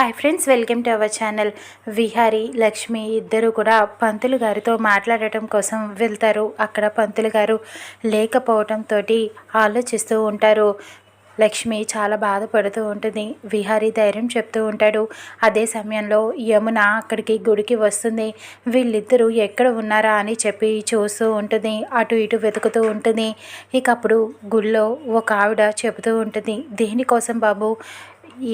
Hi friends welcome to our channel Vihari Lakshmi ఇద్దరు కూడా పంతులు గారితో మాట్లాడటం కోసం వెళ్తారు. అక్కడ పంతులు గారు లేకపోవడంతో ఆలోచిస్తూ ఉంటారు. లక్ష్మి చాలా బాధపడుతూ ఉంటుంది. విహారీ ధైర్యం చెప్తూ ఉంటాడు. అదే సమయంలో యమున అక్కడికి గుడికి వస్తుంది. వీళ్ళిద్దరూ ఎక్కడ ఉన్నారా అని చెప్పి చూస్తూ ఉంటుంది. అటు ఇటు వెతుకుతూ ఉంటుంది. ఇక అప్పుడు గుళ్ళో ఒక ఆవిడ చెబుతూ ఉంటుంది. దేనికోసం బాబు?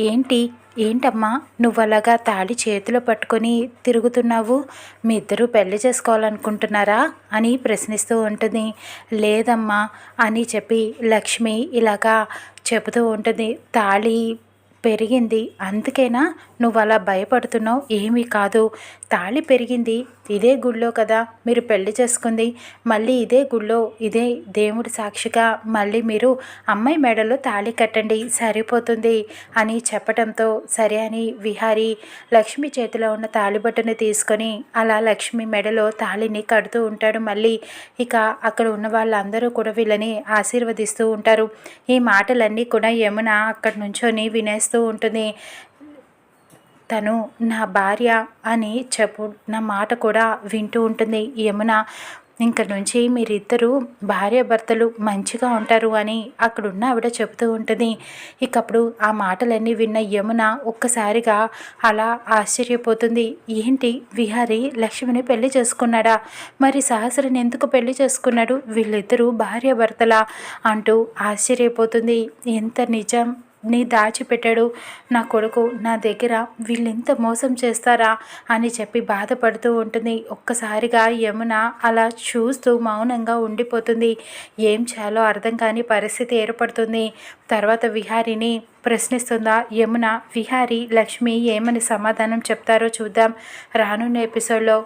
ఏంటి? ఏంటమ్మా నువ్వు అలాగా తాళి చేతిలో పట్టుకొని తిరుగుతున్నావు? మీ ఇద్దరు పెళ్ళి చేసుకోవాలనుకుంటున్నారా? అని ప్రశ్నిస్తూ ఉంటుంది. లేదమ్మా అని చెప్పి లక్ష్మి ఇలాగా చెబుతూ ఉంటుంది. తాళి పెరిగింది. అందుకేనా నువ్వు అలా భయపడుతున్నావు? ఏమీ కాదు. తాళి పెరిగింది. ఇదే గుళ్ళో కదా మీరు పెళ్ళి చేసుకుంది. మళ్ళీ ఇదే గుళ్ళో ఇదే దేవుడి సాక్షిగా మళ్ళీ మీరు అమ్మాయి మెడలో తాళి కట్టండి సరిపోతుంది అని చెప్పడంతో సరే అని విహారీ లక్ష్మి చేతిలో ఉన్న తాళిబట్టను తీసుకొని అలా లక్ష్మి మెడలో తాళిని కడుతూ ఉంటాడు మళ్ళీ. ఇక అక్కడ ఉన్న వాళ్ళందరూ కూడా వీళ్ళని ఆశీర్వదిస్తూ ఉంటారు. ఈ మాటలన్నీ కూడా యమున అక్కడి నుంచొని వినేస్తూ ఉంటుంది. తను నా భార్య అని చెప్పు నా మాట కూడా వింటూ ఉంటుంది. యమున ఇంక నుంచి మీరిద్దరూ భార్యాభర్తలు మంచిగా ఉంటారు అని అక్కడున్న ఆవిడ చెబుతూ ఉంటుంది. ఇకప్పుడు ఆ మాటలన్నీ విన్న యమున ఒక్కసారిగా అలా ఆశ్చర్యపోతుంది. ఏంటి? విహారీ లక్ష్మిని పెళ్ళి చేసుకున్నాడా? మరి సహస్రని ఎందుకు పెళ్ళి చేసుకున్నాడు? వీళ్ళిద్దరూ భార్యాభర్తలా అంటూ ఆశ్చర్యపోతుంది. ఎంత నిజం? నీ దాచిపెట్టాడు. నా కొడుకు నా దగ్గర వీళ్ళెంత మోసం చేస్తారా అని చెప్పి బాధపడుతూ ఉంటుంది. ఒక్కసారిగా యమున అలా చూస్తూ మౌనంగా ఉండిపోతుంది. ఏం చేయాలో అర్థం కాని పరిస్థితి ఏర్పడుతుంది. తర్వాత విహారిని ప్రశ్నిస్తుందా? యమున విహారి లక్ష్మి ఏమని సమాధానం చెప్తారో చూద్దాం. రానున్న ఎపిసోడ్లో